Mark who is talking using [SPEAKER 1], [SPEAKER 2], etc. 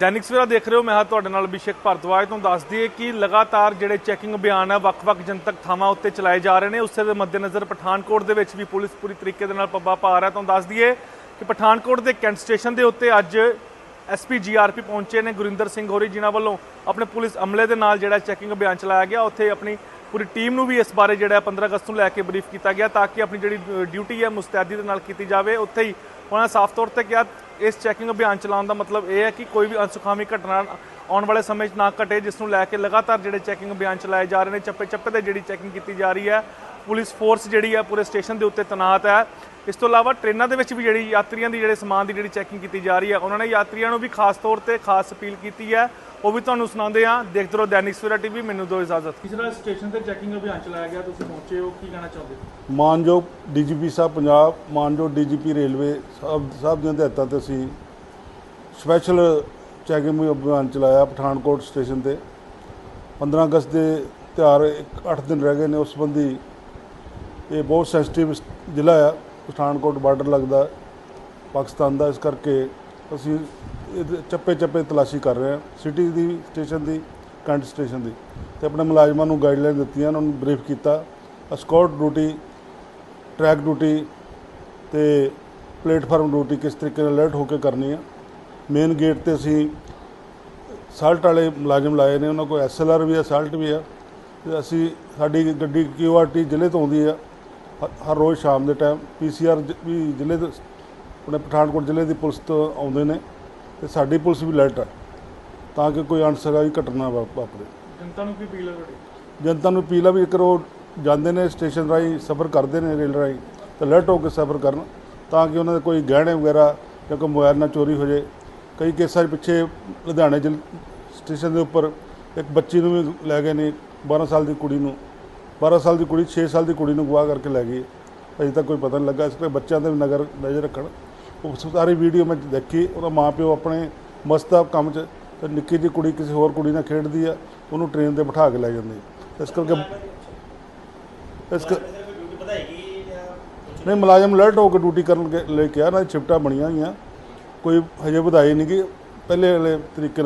[SPEAKER 1] ਦੈਨਿਕ ਸਵੇਰਾ ਦੇਖ ਰਹੇ ਹੋ, ਮੈਂ ਹਾਂ ਤੁਹਾਡੇ ਨਾਲ ਅਭਿਸ਼ੇਕ ਭਾਰਦਵਾਜ। ਤੋਂ ਦੱਸ ਦਈਏ ਕਿ ਲਗਾਤਾਰ ਜਿਹੜੇ ਚੈਕਿੰਗ ਅਭਿਆਨ ਆ, ਵੱਖ-ਵੱਖ ਜਨਤਕ ਥਾਵਾਂ ਉੱਤੇ ਚਲਾਏ ਜਾ ਰਹੇ ਨੇ। ਉਸੇ ਦੇ ਮੱਦੇਨਜ਼ਰ ਪਠਾਨਕੋਟ ਦੇ ਵਿੱਚ ਵੀ ਪੁਲਿਸ ਪੂਰੀ ਤਰੀਕੇ ਦੇ ਨਾਲ ਪੱਬਾ ਪਾ ਰਿਹਾ। ਤੁਹਾਨੂੰ ਦੱਸ ਦਈਏ ਕਿ ਪਠਾਨਕੋਟ ਦੇ ਕੈਂਟ ਸਟੇਸ਼ਨ ਦੇ ਉੱਤੇ ਅੱਜ ਐਸਪੀ ਜੀਆਰਪੀ ਪਹੁੰਚੇ ਨੇ, ਗੁਰਿੰਦਰ ਸਿੰਘ ਹੋਰੀ ਜਿਨ੍ਹਾਂ ਵੱਲੋਂ ਆਪਣੇ ਪੁਲਿਸ ਅਮਲੇ ਦੇ ਨਾਲ ਜਿਹੜਾ ਚੈਕਿੰਗ ਅਭਿਆਨ ਚਲਾਇਆ ਗਿਆ। ਉੱਥੇ ਆਪਣੀ ਪੂਰੀ ਟੀਮ ਨੂੰ ਵੀ ਇਸ ਬਾਰੇ ਜਿਹੜਾ 15 ਅਗਸਤ ਨੂੰ ਲੈ ਕੇ ਬਰੀਫ ਕੀਤਾ ਗਿਆ ਤਾਂ ਕਿ ਆਪਣੀ ਜਿਹੜੀ ਡਿਊਟੀ ਹੈ, ਮੁਸਤੈਦੀ ਦੇ ਨਾਲ ਕੀਤੀ ਜਾਵੇ। ਉੱਥੇ ਹੀ ਉਹਨਾਂ ਨੇ ਸਾਫ਼ ਤੌਰ ਤੇ ਕਿਹਾ ਇਸ ਚੈਕਿੰਗ ਅਭਿਆਨ ਚਲਾਉਣ ਦਾ ਮਤਲਬ ਇਹ ਹੈ ਕਿ ਕੋਈ ਵੀ ਅਨਸੁਖਾਵੀ ਘਟਨਾ ਆਉਣ ਵਾਲੇ ਸਮੇਂ 'ਚ ਨਾ ਘਟੇ, ਜਿਸ ਨੂੰ ਲੈ ਕੇ ਲਗਾਤਾਰ ਜਿਹੜੇ ਚੈਕਿੰਗ ਅਭਿਆਨ ਚਲਾਏ ਜਾ ਰਹੇ ਨੇ ਚੱਪੇ ਚੱਪੇ ਤੇ ਜਿਹੜੀ ਚੈਕਿੰਗ ਕੀਤੀ ਜਾ ਰਹੀ ਹੈ ਪੁਲਿਸ ਫੋਰਸ ਜਿਹੜੀ ਹੈ ਪੂਰੇ ਸਟੇਸ਼ਨ ਦੇ ਉੱਤੇ ਤੈਨਾਤ ਹੈ ਇਸ ਤੋਂ ਇਲਾਵਾ ਟ੍ਰੇਨਾਂ ਦੇ ਵਿੱਚ ਵੀ ਜਿਹੜੀ ਯਾਤਰੀਆਂ ਦੀ ਜਿਹੜੇ ਸਮਾਨ ਦੀ ਜਿਹੜੀ ਚੈਕਿੰਗ ਕੀਤੀ ਜਾ ਰਹੀ ਹੈ ਉਹਨਾਂ ਨੇ ਯਾਤਰੀਆਂ ਨੂੰ ਵੀ ਖਾਸ ਤੌਰ ਤੇ ਖਾਸ ਅਪੀਲ ਕੀਤੀ ਹੈ ਉਹ ਵੀ ਤੁਹਾਨੂੰ ਸੁਣਾਉਂਦੇ ਹਾਂ। ਦੇਖਦੇ ਰਹੋ ਦੈਨਿਕ ਸਵੇਰਾ ਟੀਵੀ ਮੈਨੂੰ ਦਿਓ ਇਜਾਜ਼ਤ। ਤੀਸਰਾ ਸਟੇਸ਼ਨ ਤੇ ਚੈਕਿੰਗ ਅਭਿਆਨ ਚਲਾਇਆ ਗਿਆ? ਤੁਸੀਂ ਪਹੁੰਚੇ ਹੋ ਕੀ ਕਹਿਣਾ ਚਾਹੁੰਦੇ ਹੋ?
[SPEAKER 2] ਮਾਨਯੋਗ ਡੀਜੀਪੀ ਸਾਹਿਬ ਪੰਜਾਬ ਮਾਨਯੋਗ ਡੀਜੀਪੀ ਰੇਲਵੇ ਸਭ ਸਭ ਦੀਆਂ ਹਦਾਇਤਾਂ ਤੇ ਅਸੀਂ ਸਪੈਸ਼ਲ ਚੈਕਿੰਗ ਅਭਿਆਨ ਚਲਾਇਆ ਪਠਾਨਕੋਟ ਸਟੇਸ਼ਨ ਤੇ। 15 ਅਗਸਤ ਦੇ ਤਿਉਹਾਰ 8 ਦਿਨ ਰਹਿ ਗਏ ਨੇ ਉਸ ਸੰਬੰਧੀ ਇਹ ਬਹੁਤ ਸੈਂਸਿਟਿਵ ਜ਼ਿਲ੍ਹਾ ਆ। ਪਠਾਨਕੋਟ ਬਾਰਡਰ ਲੱਗਦਾ, ਪਾਕਿਸਤਾਨ ਦਾ। ਇਸ ਕਰਕੇ ਅਸੀਂ ਇਹਦੇ ਚੱਪੇ ਚੱਪੇ ਤਲਾਸ਼ੀ ਕਰ ਰਹੇ ਹਾਂ। ਸਿਟੀ ਦੀ ਸਟੇਸ਼ਨ ਦੀ ਕੈਂਟ ਸਟੇਸ਼ਨ ਦੀ। ਤੇ ਆਪਣੇ ਮੁਲਾਜ਼ਮਾਂ ਨੂੰ ਗਾਈਡਲਾਈਨ ਦਿੱਤੀਆਂ, ਉਹਨਾਂ ਨੂੰ ਬਰੀਫ ਕੀਤਾ। ਸਕਾਟ ਡਿਊਟੀ ਟਰੈਕ ਡਿਊਟੀ ਤੇ ਪਲੇਟਫਾਰਮ ਡਿਊਟੀ ਕਿਸ ਤਰੀਕੇ ਨਾਲ ਅਲਰਟ ਹੋ ਕੇ ਕਰਨੀ ਆ। ਮੇਨ ਗੇਟ ਤੇ ਅਸੀਂ ਸਾਲਟ ਵਾਲੇ ਮੁਲਾਜ਼ਮ ਲਾਏ ਨੇ। ਉਹਨਾਂ ਕੋਲ ਐਸਐਲਆਰ ਵੀ ਆ ਸਾਲਟ ਵੀ ਆ। ਤੇ ਅਸੀਂ ਸਾਡੀ ਗੱਡੀ ਕਿਊਆਰਟੀ ਜ਼ਿਲ੍ਹੇ ਤੋਂ ਆਉਂਦੀ ਆ। ਹਰ ਰੋਜ਼ ਸ਼ਾਮ ਦੇ ਟਾਈਮ ਪੀਸੀਆਰ ਵੀ ਜ਼ਿਲ੍ਹੇ ਤੋਂ ਆਪਣੇ ਪਠਾਨਕੋਟ ਜ਼ਿਲ੍ਹੇ ਦੀ ਪੁਲਿਸ ਤੋਂ ਆਉਂਦੇ ਨੇ ਤੇ ਸਾਡੀ ਪੁਲਿਸ ਵੀ ਅਲਰਟ ਆ ਤਾਂ ਕਿ ਕੋਈ ਅਣਸਖਾਈ ਘਟਨਾ ਵਾ- ਵਾਪਰੇ।
[SPEAKER 1] ਜਨਤਾ ਨੂੰ ਕੀ ਅਪੀਲ ਹੈ ਤੁਹਾਡੀ?
[SPEAKER 2] ਜਨਤਾ ਨੂੰ ਅਪੀਲ ਆ ਵੀ ਜੇਕਰ ਉਹ ਜਾਂਦੇ ਨੇ ਸਟੇਸ਼ਨ ਰਾਹੀਂ ਸਫ਼ਰ ਕਰਦੇ ਨੇ ਰੇਲ ਰਾਹੀਂ ਤਾਂ ਅਲਰਟ ਹੋ ਕੇ ਸਫ਼ਰ ਕਰਨ ਤਾਂ ਕਿ ਉਹਨਾਂ ਦੇ ਕੋਈ ਗਹਿਣੇ ਵਗੈਰਾ ਜਾਂ ਕੋਈ ਮੋਬਾਈਲ ਨਾ ਚੋਰੀ ਹੋ ਜਾਏ। ਕਈ ਕੇਸਾਂ ਪਿੱਛੇ ਲੁਧਿਆਣੇ ਸਟੇਸ਼ਨ ਦੇ ਉੱਪਰ ਇੱਕ ਬੱਚੀ ਨੂੰ ਵੀ ਲੈ ਗਏ ਨੇ 12 ਸਾਲ ਦੀ ਕੁੜੀ ਨੂੰ। 12 ਸਾਲ ਦੀ ਕੁੜੀ 6 ਸਾਲ ਦੀ ਕੁੜੀ ਨੂੰ ਗਵਾ ਕਰਕੇ ਲੈ ਗਈ। ਅਜੇ ਤੱਕ ਕੋਈ ਪਤਾ ਨਹੀਂ ਲੱਗਾ, ਇਸ ਕਰਕੇ ਬੱਚਿਆਂ ਤੇ ਵੀ ਨਗਰ ਨਜ਼ਰ ਰੱਖਣ। ਉਹ ਸਾਰੀ ਵੀਡੀਓ ਮੈਂ ਦੇਖੀ, ਉਹਦਾ ਮਾਂ ਪਿਓ ਆਪਣੇ ਮਸਤ ਆ ਕੰਮ 'ਚ, ਤੇ ਨਿੱਕੀ ਜਿਹੀ ਕੁੜੀ ਕਿਸੇ ਹੋਰ ਕੁੜੀ ਨਾਲ ਖੇਡਦੀ ਆ, ਉਹਨੂੰ ਟ੍ਰੇਨ ਤੇ ਬਿਠਾ ਕੇ ਲੈ ਜਾਂਦੇ। ਇਸ ਕਰਕੇ ਇਸ ਕਰ ਨਹੀਂ, ਮੁਲਾਜ਼ਮ ਅਲਰਟ ਹੋ ਕੇ ਡਿਊਟੀ ਕਰਨ ਲਈ ਕਿਹਾ ਨਾ ਸ਼ਿਫਟਾਂ ਬਣੀਆਂ ਹੋਈਆਂ। ਕੋਈ ਹਜੇ ਵਧਾਈ ਨਹੀਂ ਗੀ। ਪਹਿਲੇ ਵਾਲੇ ਤਰੀਕੇ ਨਾਲ